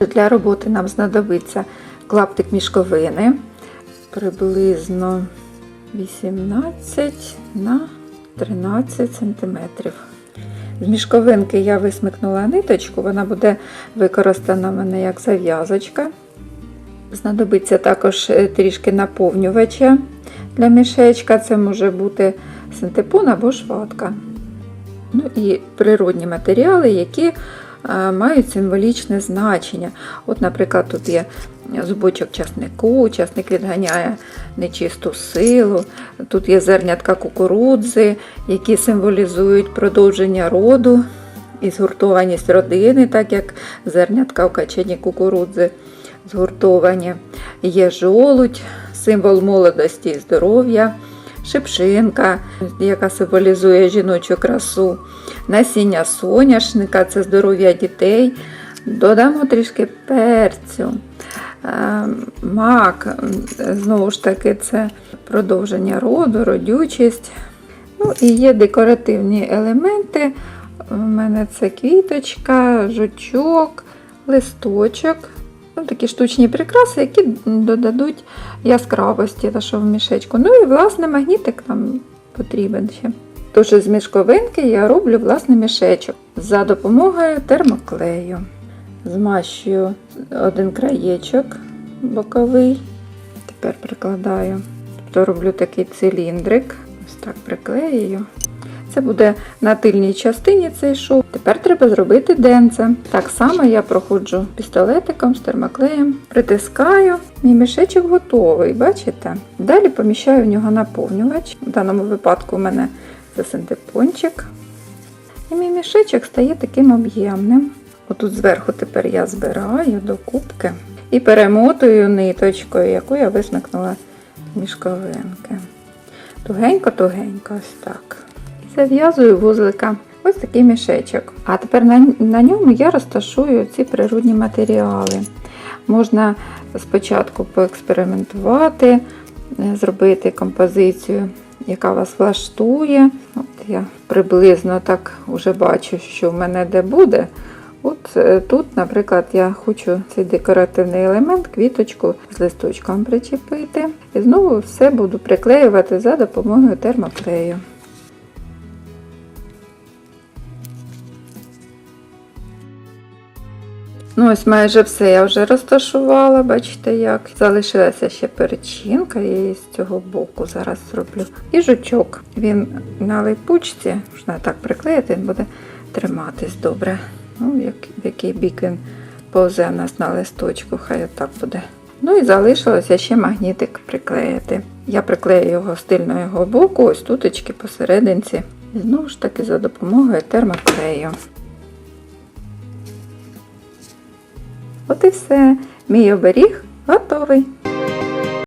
Для роботи нам знадобиться клаптик мішковини приблизно 18 на 13 см. З мішковинки я висмикнула ниточку, вона буде використана в мене як зав'язочка. Знадобиться також е, трішки наповнювача для мішечка. Це може бути синтепон або шватка. Ну і природні матеріали, які мають символічне значення. От, наприклад, тут є зубочок часнику, часник відганяє нечисту силу. Тут є зернятка кукурудзи, які символізують продовження роду і згуртованість родини, так як зернятка в качені кукурудзи згуртовані. Є жолудь, символ молодості і здоров'я, шипшинка, яка символізує жіночу красу, насіння соняшника це здоров'я дітей. Додамо трішки перцю. Е, Мак, знову ж таки, це продовження роду, родючість. Ну і є декоративні елементи. У мене це квіточка, жучок, листочок. Ну, такі штучні прикраси, які додадуть яскравості та в мішечку. Ну і власне магнітик нам потрібен ще. Тож з мішковинки я роблю власний мішечок за допомогою термоклею. Змащую один краєчок боковий. Тепер прикладаю. Тобто роблю такий циліндрик. Ось так приклеюю. Це буде на тильній частині цей шов. Тепер треба зробити денце. Так само я проходжу пістолетиком з термоклеєм, притискаю. Мій мішечок готовий, бачите? Далі поміщаю в нього наповнювач. В даному випадку у мене це синтепончик. І мій мішечок стає таким об'ємним. Отут зверху тепер я збираю до кубки і перемотую ниточкою, яку я висмикнула мішковинки. Тугенько-тугенько, ось так. Зав'язую вузлика. Ось такий мішечок. А тепер на, на ньому я розташую ці природні матеріали. Можна спочатку поекспериментувати, е, зробити композицію, яка вас влаштує. От я приблизно так вже бачу, що в мене де буде. От е, тут, наприклад, я хочу цей декоративний елемент, квіточку з листочком причепити. І знову все буду приклеювати за допомогою термоклею. Ну, ось майже все я вже розташувала, бачите як. Залишилася ще перечинка, я її з цього боку зараз зроблю. І жучок. Він на липучці, можна так приклеїти, він буде триматись добре. Ну, як, в який бік він повзе в нас на листочку, хай отак буде. Ну і залишилося ще магнітик приклеїти. Я приклею його з тильного боку, ось туточки посерединці. І знову ж таки за допомогою термоклею. От і все. Мій оберіг готовий.